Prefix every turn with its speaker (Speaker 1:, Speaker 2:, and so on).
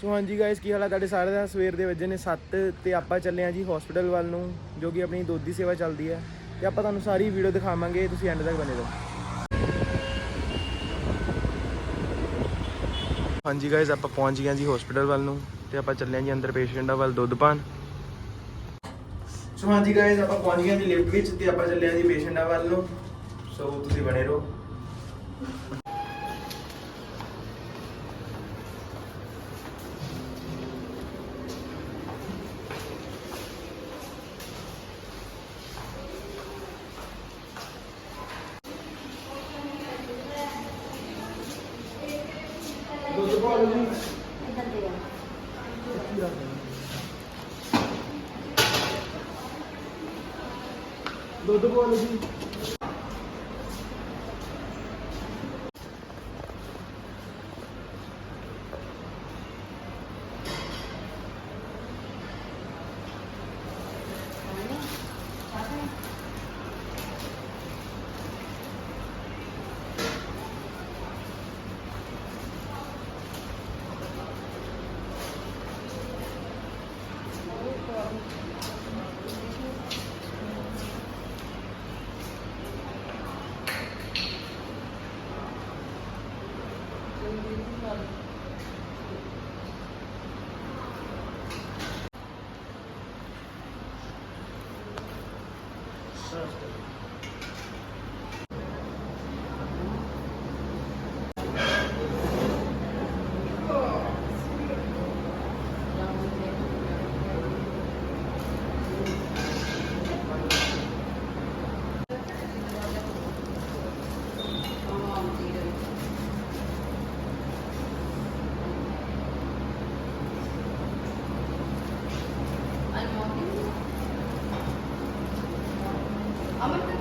Speaker 1: ਸੋ ਹਾਂਜੀ ਗਾਇਸ ਕੀ ਹਾਲ ਹੈ ਤੁਹਾਡੇ ਸਾਰਿਆਂ ਦਾ? ਸਵੇਰ ਦੇ ਵਜੇ ਨੇ 7 ਤੇ ਆਪਾਂ ਚੱਲੇ ਹਾਂ ਜੀ ਹਸਪੀਟਲ ਵੱਲ ਨੂੰ, ਜੋ ਕਿ ਆਪਣੀ ਦੁੱਧ ਦੀ ਸੇਵਾ ਚੱਲਦੀ ਹੈ। ਤੇ ਆਪਾਂ ਤੁਹਾਨੂੰ ਸਾਰੀ ਵੀਡੀਓ ਦਿਖਾਵਾਂਗੇ, ਤੁਸੀਂ ਐਂਡ ਤੱਕ ਬਣੇ ਰਹੋ। ਹਾਂਜੀ ਗਾਇਸ ਆਪਾਂ ਪਹੁੰਚ ਗਏ ਹਾਂ ਜੀ ਹਸਪੀਟਲ ਵੱਲ ਨੂੰ ਤੇ ਆਪਾਂ ਚੱਲੇ ਹਾਂ ਜੀ ਅੰਦਰ ਪੇਸ਼ੈਂਟਾਂ ਵੱਲ ਦੁੱਧ ਪਾਣ ਸੋ ਹਾਂਜੀ ਗਾਇਸ ਆਪਾਂ ਪਹੁੰਚ ਗਏ ਹਾਂ ਜੀ ਲਿਫਟ ਵਿੱਚ ਤੇ ਆਪਾਂ ਚੱਲੇ ਹਾਂ ਜੀ ਪੇਸ਼ੈਂਟਾਂ ਵੱਲ ਨੂੰ। ਸੋ ਤੁਸੀਂ ਬਣੇ ਰਹੋ। ਦੁੱਧ ਪਾਓ ਜੀ। ਦੁੱਧ ਪਾਓ ਜੀ।
Speaker 2: Thank you. 아무튼